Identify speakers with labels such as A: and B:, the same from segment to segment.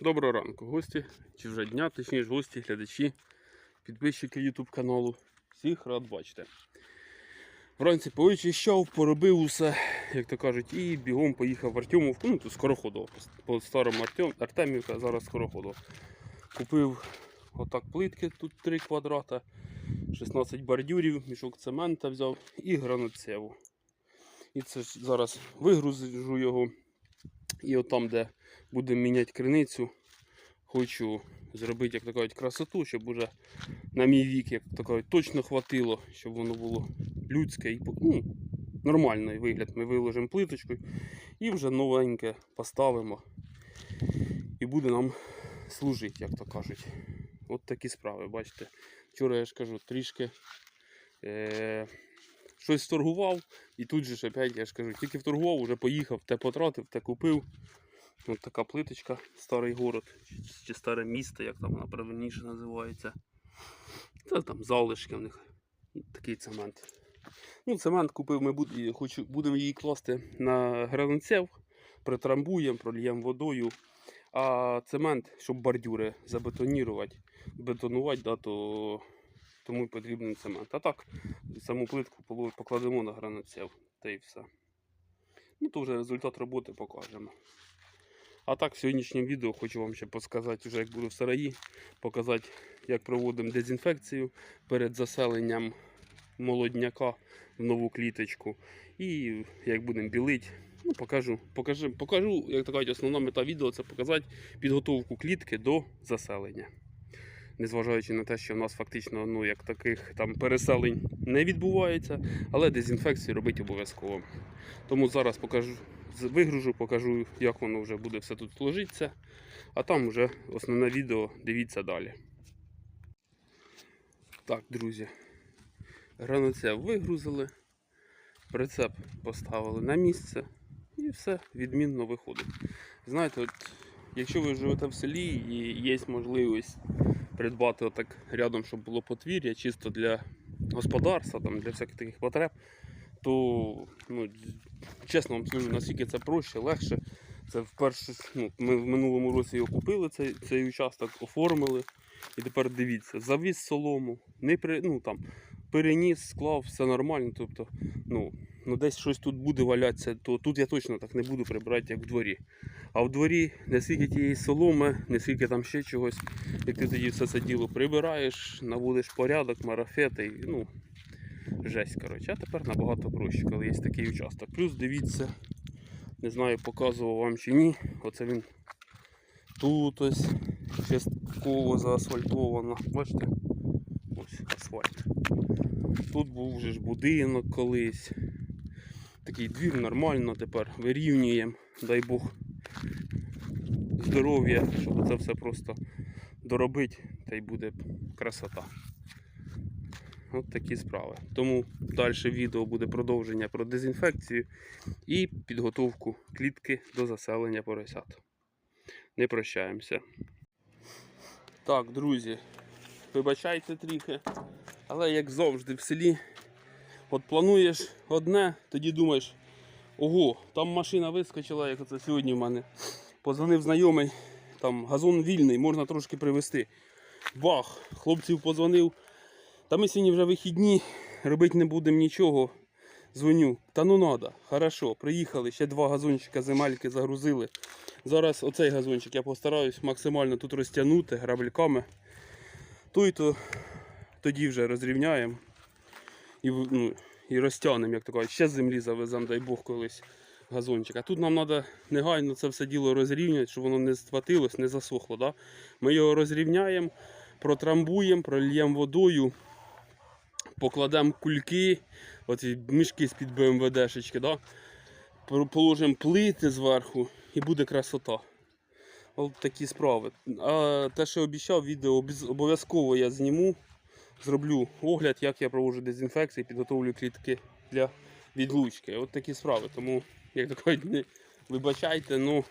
A: Доброго ранку, гості, чи вже дня, точніше гості, глядачі, підписчики YouTube каналу. Всіх рад бачити. Вранці повичищав, поробив усе, як то кажуть, і бігом поїхав в Артемовку, ну тут скороходово, по старому Артем, Артемівка, зараз скороходово. Купив отак плитки, тут 3 квадрата, 16 бордюрів, мішок цемента взяв і граноцеву. І це ж зараз вигрузжу його. І от там, де будемо міняти криницю, хочу зробити, як кажуть, красоту, щоб уже на мій вік, як кажуть, точно хватило, щоб воно було людське і ну, нормальний вигляд. Ми виложимо плиточку і вже новеньке поставимо. І буде нам служити, як то кажуть. От такі справи, бачите. Вчора я ж кажу, трішки е- щось торгував, і тут же ж опять, я ж кажу, тільки вторгував, вже поїхав, те потратив, те купив. Ось така плиточка, старий город, чи, чи старе місто, як там вона правильніше називається. Це там залишки в них. Такий цемент. Ну, цемент купив, ми будемо її класти на гранцев, притрамбуємо, прольємо водою. А цемент, щоб бордюри забетонувати, бетонувати, да, то тому й потрібен цемент. А так, саму плитку покладемо на гранацев, та й все. Ну, то вже результат роботи покажемо. А так, в сьогоднішньому відео хочу вам ще подсказати, вже як буду в сараї, показати, як проводимо дезінфекцію перед заселенням молодняка в нову кліточку. І як будемо білити, ну, покажу, покажу, покажу, як кажуть, основна мета відео це показати підготовку клітки до заселення. Незважаючи на те, що в нас фактично ну, як таких там переселень не відбувається, але дезінфекцію робити обов'язково. Тому зараз покажу, вигружу, покажу, як воно вже буде все тут сложитися. А там вже основне відео дивіться далі. Так, друзі. Граноцев вигрузили, прицеп поставили на місце і все відмінно виходить. Знаєте, от, якщо ви живете в селі і є можливість придбати отак рядом, щоб було подвір'я, чисто для господарства, там, для всяких таких потреб, то ну, чесно вам скажу, наскільки це проще, легше. Це вперше, ну, ми в минулому році його купили, цей, цей участок, оформили. І тепер дивіться, завіз солому, не при, ну, там, переніс, склав, все нормально. Тобто, ну, ну десь щось тут буде валятися, то тут я точно так не буду прибирати, як в дворі. А в дворі не скільки тієї соломи, не скільки там ще чогось, як ти тоді все це діло прибираєш, наводиш порядок, марафети, ну, жесть, коротше. А тепер набагато проще, коли є такий участок. Плюс дивіться, не знаю, показував вам чи ні. Оце він тут ось частково заасфальтовано. Бачите? Ось асфальт. Тут був вже ж будинок колись. Такий двір нормально тепер вирівнюємо. Дай Бог здоров'я, щоб це все просто доробити, та й буде красота. От такі справи. Тому далі відео буде продовження про дезінфекцію і підготовку клітки до заселення поросят. Не прощаємося. Так, друзі, вибачайте трохи, але як завжди в селі, от плануєш одне, тоді думаєш, ого, там машина вискочила, як це сьогодні в мене. Позвонив знайомий, там газон вільний, можна трошки привезти. Бах! Хлопців позвонив. Та ми сьогодні вже вихідні, робити не будемо нічого. Дзвоню. Та ну надо, хорошо, приїхали, ще два газончика земельки загрузили. Зараз оцей газончик я постараюсь максимально тут розтягнути грабельками. Той то тоді вже розрівняємо і, ну, і розтягнемо, як то кажуть. Ще з землі завеземо, дай Бог колись газончик. А тут нам треба негайно це все діло розрівняти, щоб воно не схватилось, не засохло. Да? Ми його розрівняємо, протрамбуємо, прольємо водою, покладемо кульки, оці мішки з-під БМВДшечки, да? Положимо плити зверху і буде красота. От такі справи. А те, що обіцяв, відео обов'язково я зніму. Зроблю огляд, як я проводжу дезінфекцію, підготовлю клітки для відлучки. От такі справи. Тому, як то кажуть, не вибачайте, ну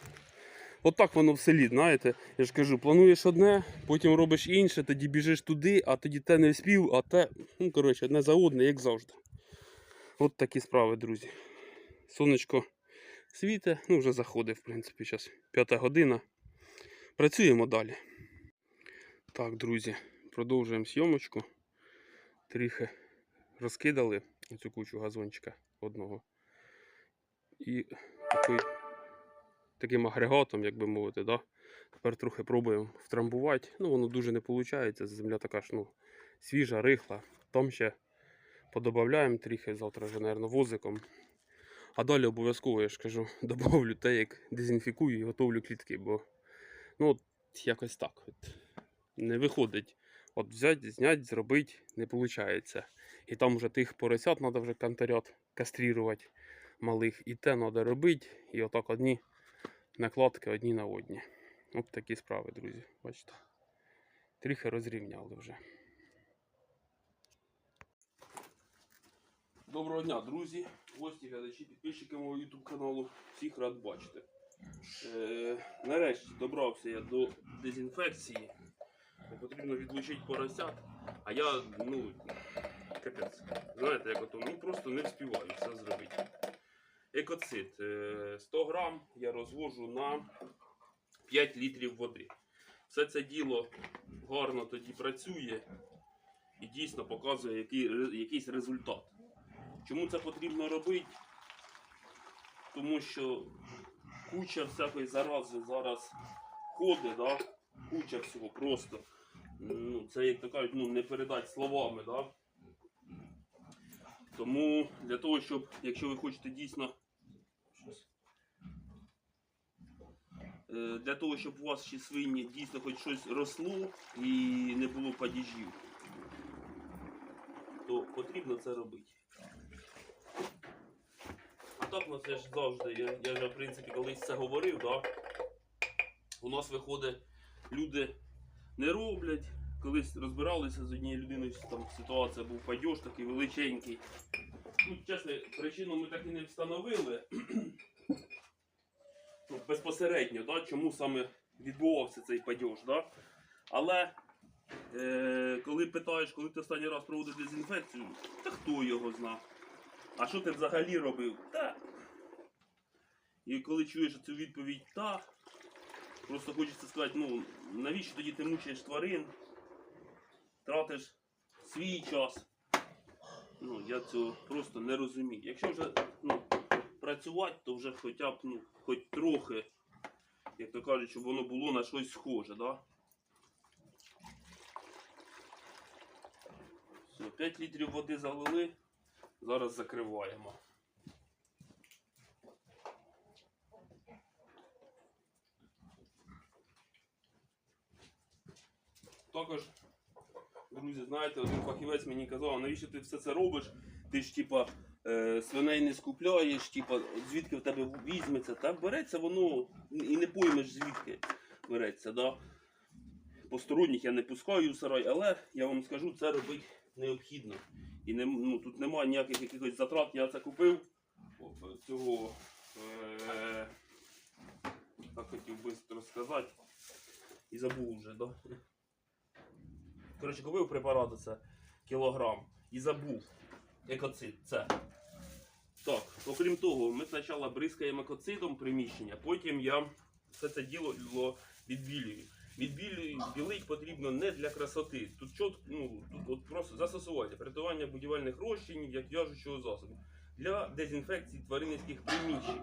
A: от так воно в селі, знаєте. Я ж кажу, плануєш одне, потім робиш інше, тоді біжиш туди, а тоді те не спів, а те, ну коротше, одне за одне, як завжди. От такі справи, друзі. Сонечко світе, ну вже заходить, в принципі, зараз п'ята година. Працюємо далі. Так, друзі, продовжуємо зйомочку. Трохи розкидали цю кучу газончика одного. І такий, таким агрегатом, як би мовити, да? тепер трохи пробуємо втрамбувати. Ну, воно дуже не виходить. Земля така ж ну, свіжа, рихла. Там ще подобавляємо трохи, завтра вже, мабуть, возиком. А далі обов'язково, я ж кажу, добавлю те, як дезінфікую і готовлю клітки, бо ну, от якось так. От. Не виходить. От взяти, зняти, зробити не виходить. І там вже тих поросят треба вже кантарят каструвати малих. І те треба робити. І отак одні накладки одні на одні. От такі справи, друзі. Бачите. Трохи розрівняли вже. Доброго дня, друзі, гості, глядачі, підписчики мого YouTube каналу. Всіх рад бачити. Е, нарешті добрався я до дезінфекції. Потрібно відлучити поросят. А я, ну, капець. Знаєте, як ото, ну просто не вспіваю все зробити. Екоцит. Е, 100 грам я розвожу на 5 літрів води. Все це діло гарно тоді працює і дійсно показує який, якийсь результат. Чому це потрібно робити? Тому що куча всякої зарази зараз ходить, да? куча всього просто. Ну, це, як то кажуть, ну, не передати словами. Да? Тому для того, щоб, якщо ви хочете дійсно. Е, Для того, щоб у вас ще свині дійсно хоч щось росло і не було падіжів, то потрібно це робити. А так у нас я ж завжди, я, я вже в принципі колись це говорив, да? у нас виходить, люди не роблять. Колись розбиралися з однією людиною, там ситуація був падеж такий величенький. Ну, чесно, причину ми так і не встановили. ну, безпосередньо, да? чому саме відбувався цей падеж. Да? Але е, коли питаєш, коли ти останній раз проводив дезінфекцію, та хто його знав? А що ти взагалі робив? Та. І коли чуєш цю відповідь та, просто хочеться сказати, ну, навіщо тоді ти мучаєш тварин, тратиш свій час. Ну, я цього просто не розумію. Якщо вже ну, працювати, то вже хоча б ну, хоч трохи, як то кажуть, щоб воно було на щось схоже, да? Все, 5 літрів води залили. Зараз закриваємо. Також, друзі, знаєте, один фахівець мені казав, навіщо ти все це робиш? Ти ж типа е, свиней не скупляєш, типа, звідки в тебе візьметься, та береться воно і не поймеш звідки береться. Да? Посторонніх я не пускаю в сарай, але я вам скажу, це робити необхідно. І не, ну, тут немає ніяких якихось затрат. Я це купив о, цього. Е, так хотів швидко сказати. І забув вже, да? Коротше, купив препарат це кілограм і забув. Екоцид, це. Так, окрім того, ми спочатку бризкаємо екоцидом приміщення, потім я все це діло відбілюю. Відбілюю, білить потрібно не для красоти. Тут чот, ну, тут от просто застосування, приготування будівельних розчинів як в'яжучого засобу для дезінфекції тваринницьких приміщень.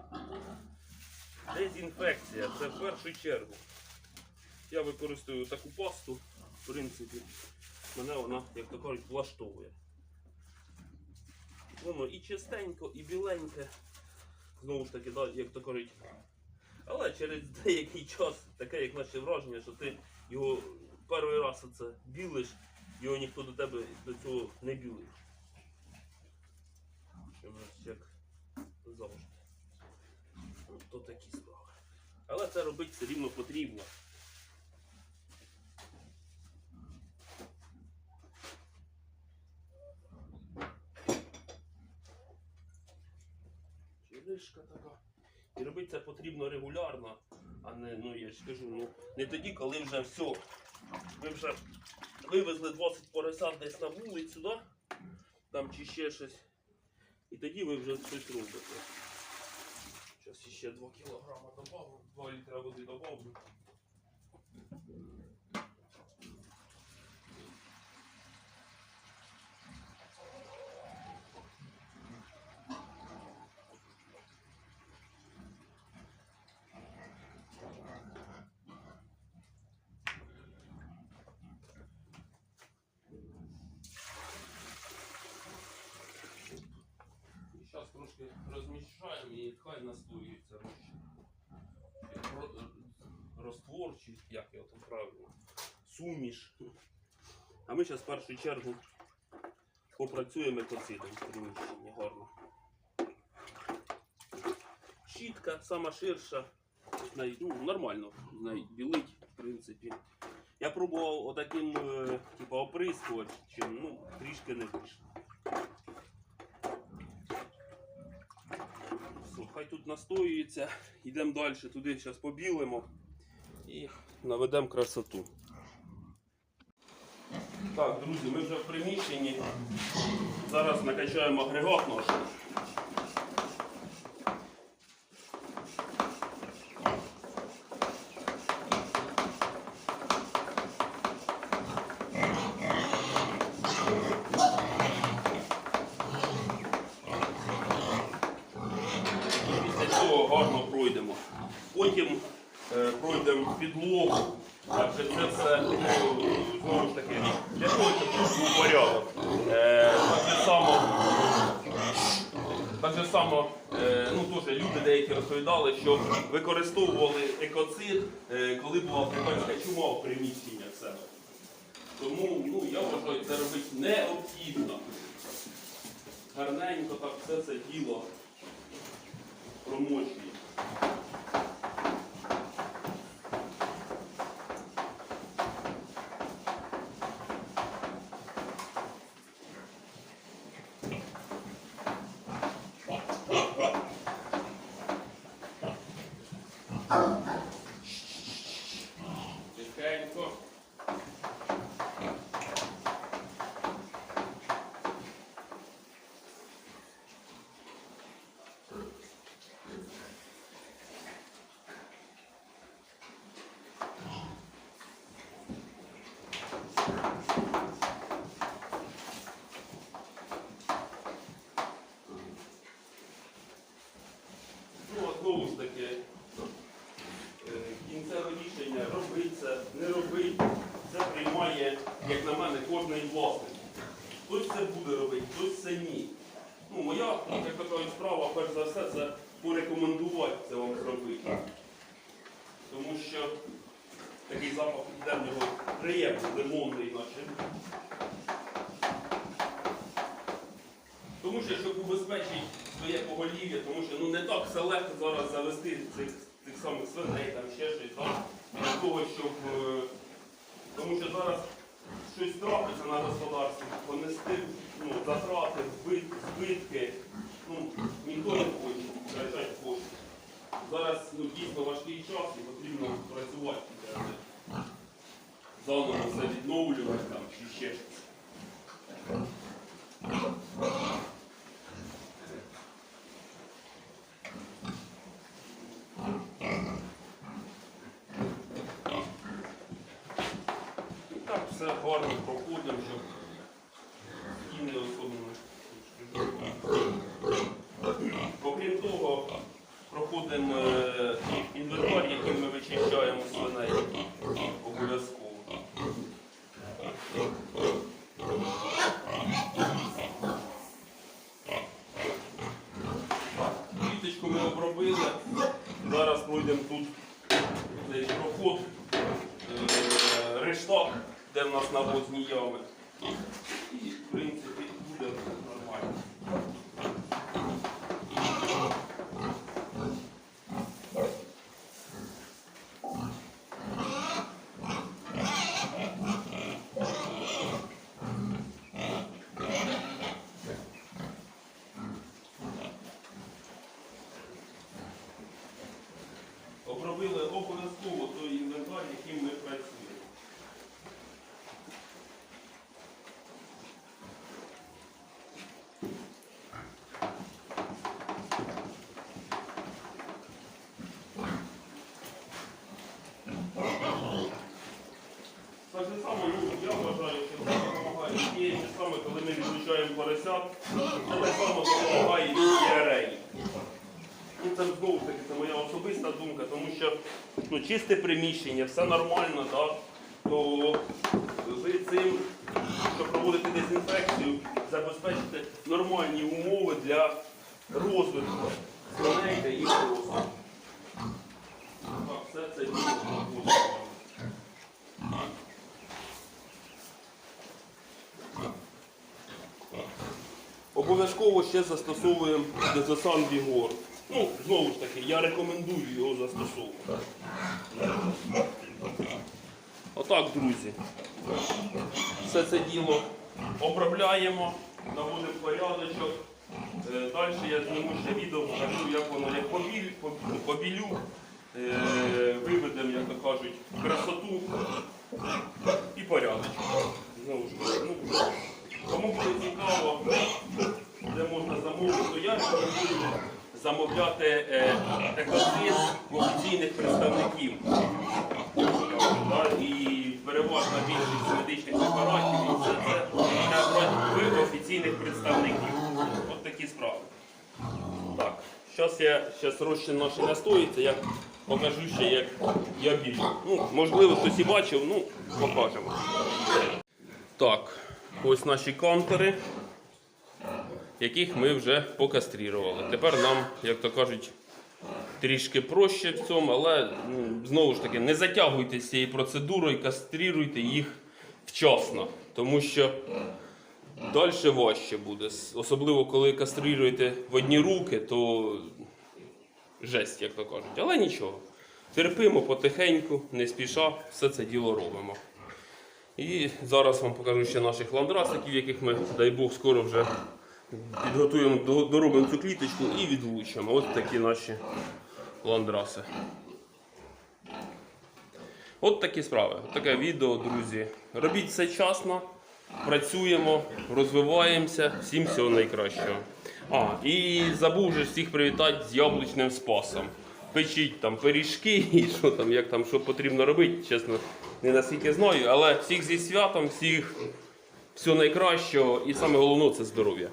A: Дезінфекція це в першу чергу. Я використовую таку пасту, в принципі, мене вона, як то кажуть, влаштовує. Воно і чистенько, і біленьке. Знову ж таки, да, як то кажуть. Але через деякий час таке, як наше враження, що ти його перший раз оце білиш, його ніхто до тебе до цього не білив. Як завжди. Ну, то такі справи. Але це робити все рівно потрібно. Чилишка така. І робити це потрібно регулярно, а не, ну я ж кажу, ну не тоді, коли вже все. Ви вже вивезли 20 поросят десь на вулицю, да? там чи ще щось. І тоді ви вже щось робите. Зараз ще 2 кг добавлю, 2 літра води добавлю. Зараз трошки розміщаємо і хай настоюється розчин. Роствор, чи як його там правильно, суміш. А ми зараз в першу чергу попрацюємо екоцидом в приміщенні гарно. Щітка, сама ширша, ну, нормально білить, в принципі. Я пробував отаким, типу, оприскувачем, ну, трішки не вийшло. Все, хай тут настоюється. Йдемо далі, туди зараз побілимо і наведемо красоту. Так, друзі, ми вже в приміщенні. Зараз накачаємо агрегат наш. Використовували екоцид, е, коли була африканська чума в приміщеннях себе. Тому ну, я вважаю, це робити необхідно. Гарненько так все це діло промочує. Тихенько. Ну, а знову ж таки, е, кінцеве рішення робить це, не робить, це приймає, як на мене, кожний власник. Хтось це буде робити, хтось це ні. Ну, моя, як то кажуть, справа, перш за все, це порекомендувати це вам зробити. Тому що такий запах йде в нього приємний, лимонний, наче. Тому що, щоб убезпечити своє поголів'я, тому що ну, не так все легко зараз завести цих, цих самих свиней, там ще щось, для того, щоб. е, Тому що зараз щось трапиться на господарстві, понести ну, затрати, збит- збитки. Ну, ніхто не хоче втрачати кошти. Зараз ну, дійсно важкий час і потрібно працювати. Заново все відновлювати там, чи ще щось. І так все гарно проходимо, щоб і не особливо. Окрім того, проходимо само люди, я вважаю, що це допомагає тієї ж саме, коли ми відключаємо поросят, це так само допомагає і ареї. І це знову таки це моя особиста думка, тому що ну, чисте приміщення, все нормально, да? то ви цим, що проводите дезінфекцію, забезпечите нормальні умови для розвитку свиней та їх розвитку. Так, все це дійсно. Обов'язково ще застосовуємо дезосан Вігор. Ну, знову ж таки, я рекомендую його застосовувати. Отак, друзі. Все це діло обробляємо, наводимо порядочок. Е, Далі я зніму ще відео, покажу, як воно як побіль, поб- побілю, е, виведемо, як то кажуть, красоту і порядочок. Знову ж таки, ну, Кому буде цікаво, де можна замовити, то я рекомендую замовляти е, екоцид офіційних представників. І переважна більшість медичних препаратів і все це треба брати в офіційних представників. От такі справи. Так, зараз я зараз розчин наш настоїться, я покажу ще, як я білю. Ну, можливо, хтось і бачив, ну, покажемо. Так, ось наші контури, яких ми вже покастрірували. Тепер нам, як то кажуть, трішки проще в цьому, але ну, знову ж таки не затягуйте з цією процедурою, кастріруйте їх вчасно, тому що далі важче буде. Особливо коли кастріруєте в одні руки, то жесть, як то кажуть. Але нічого. Терпимо потихеньку, не спіша, все це діло робимо. І зараз вам покажу ще наших ландрасиків, яких ми, дай Бог, скоро вже підготуємо, доробимо цю кліточку і відлучимо. Ось такі наші ландраси. От такі справи. От таке відео, друзі. Робіть все часно, працюємо, розвиваємося. Всім всього найкращого. А, і забув же всіх привітати з яблучним спасом. Печіть там пиріжки і що там, як там, що потрібно робити, чесно, не наскільки знаю, але всіх зі святом, всіх всього найкращого і саме головне це здоров'я.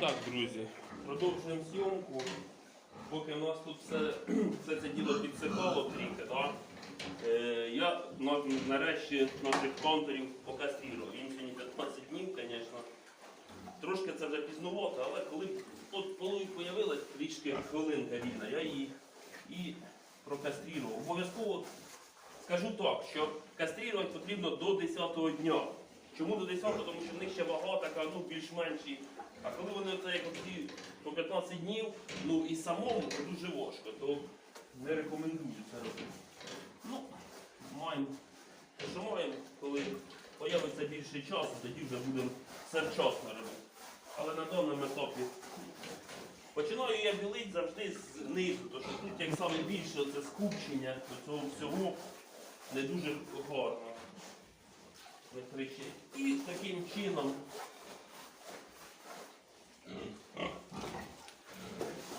A: Так, друзі, продовжуємо зйомку. Поки в нас тут все, все це діло підсихало трішки, да? е, я нарешті наших контурів покастрував. Їм сьогодні 15 днів, звісно. Трошки це вже пізнувато, але коли от коли з'явилась трішки хвилинка вільна, я її і прокастрував. Обов'язково скажу так, що каструвати потрібно до 10-го дня. Чому до 10-го? Тому що в них ще вага така, ну більш-менші. А коли вони це як оці по 15 днів, ну і самому дуже важко, то не рекомендую це робити. Ну, маємо, що маємо, коли появиться більше часу, тоді вже будемо все вчасно робити. Але на даному етапі починаю я білить завжди знизу, тому що тут як саме більше це скупчення до цього всього не дуже гарно. Не кричить. І таким чином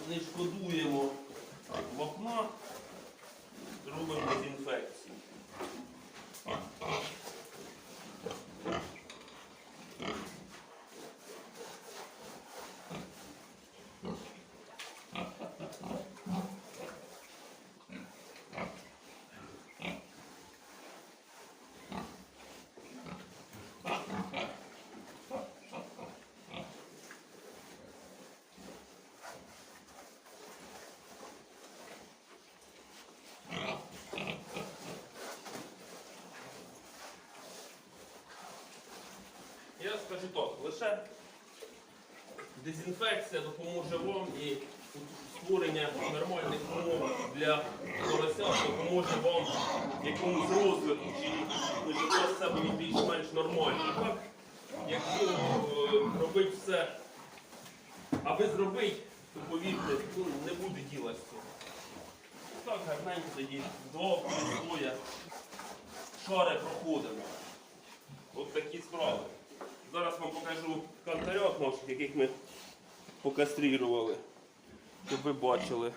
A: не шкодуємо вапна, робимо дезінфекцію. Так, лише дезінфекція допоможе вам і створення нормальних умов для поросят допоможе вам якомусь розвитку, чи щоб все було більш-менш нормально. Так, якщо е, робити все, аби зробити, то повірте, ну, не буде діла цього. Так, гарненько тоді, два слоя, шари проходимо. От такі справи. Зараз вам покажу кантарьок, яких ми покастрірували, щоб ви бачили.